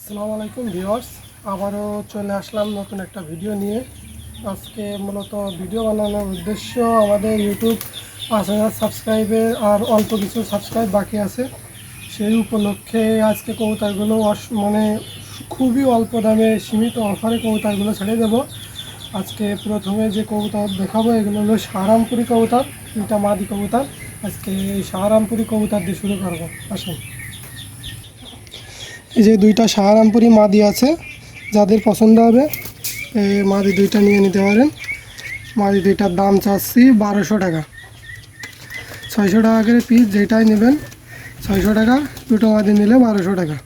আসসালামু আলাইকুম ভিউয়ার্স, আবারও চলে আসলাম নতুন একটা ভিডিও নিয়ে। আজকে মূলত ভিডিও বানানোর উদ্দেশ্য আমাদের ইউটিউব পাঁচ হাজার সাবস্ক্রাইবের আর অল্প কিছু সাবস্ক্রাইব বাকি আছে। সেই উপলক্ষে আজকে কবুতরগুলো মানে খুবই অল্প দামে সীমিত অফারে কবুতরগুলো ছেড়ে দেবো। আজকে প্রথমে যে কবুতর দেখাবো, এগুলো হলো সাহারামপুরি কবুতর দুইটা মাদি কবুতর। আজকে এই সাহারামপুরি কবুতর দিয়ে শুরু করব। আসুন। এই যে দুইটা সাহারামপুরি মাদি আছে, যাদের পছন্দ হবে মাদি দুইটা নিয়ে নিতে পারেন। মাদি দুইটার দাম চাচ্ছি বারোশো টাকা। ছয়শো টাকা করে পিস যেটাই নেবেন, ছয়শো টাকা, দুটো মাদি নিলে বারোশো টাকা।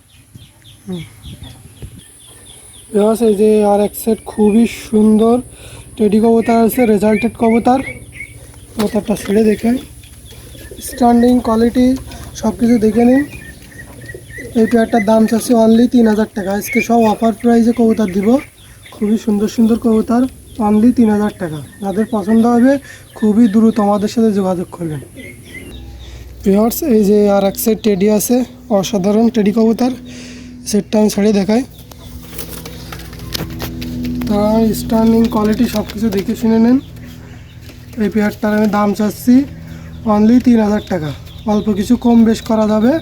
এই যে আর এক সেট খুবই সুন্দর টেডি কবুতর আছে রেজাল্টেড কবুতর। কবুতরটা ছেড়ে দেখে স্ট্যান্ডিং কোয়ালিটি সব কিছু দেখে নিন। এই পেয়ারটার দাম চাচ্ছি অনলি তিন হাজার টাকা। আজকে সব অফার প্রাইসে কবুতর দিব। খুবই সুন্দর সুন্দর কবুতর। অনলি তিন হাজার টাকা। যাদের পছন্দ হবে, খুবই দ্রুত আমাদের সাথে যোগাযোগ করবেন। ভিওর্স এই যে আর এক সেট টেডি আছে, অসাধারণ টেডি কবুতর। সেটটা আমি ছেড়ে দেখাই। তার স্টার্নিং কোয়ালিটি সব কিছু দেখে শুনে নেন। এই পেয়ারটার আমি দাম চাচ্ছি অনলি তিন হাজার টাকা। অল্প কিছু কম বেশ করা যাবে।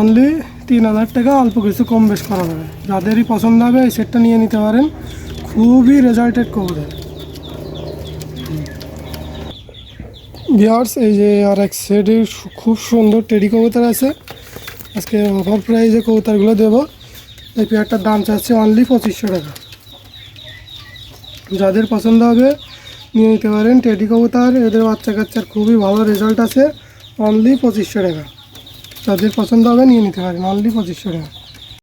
অনলি তিন হাজার টাকা অল্প কিছু কম বেশ করা যাবে। যাদেরই পছন্দ হবে এই সেটটা নিয়ে নিতে পারেন। খুবই রেজাল্টেড কবুতর বিয়ার্স এই যে আর এক সেটের খুব সুন্দর টেডি কবুতর আছে। আজকে অফার প্রাইজে কবুতরগুলো দেবো। এই পেয়ারটার দাম চাচ্ছে অনলি পঁচিশশো টাকা। যাদের পছন্দ হবে, নিয়ে নিতে পারেন টেডি কবুতর এদের বাচ্চা কাচ্চার খুবই ভালো রেজাল্ট আছে অনলি পঁচিশশো টাকা। যাদের পছন্দ হবে নিয়ে নিতে পারেন অনলি পঁচিশশো টাকা।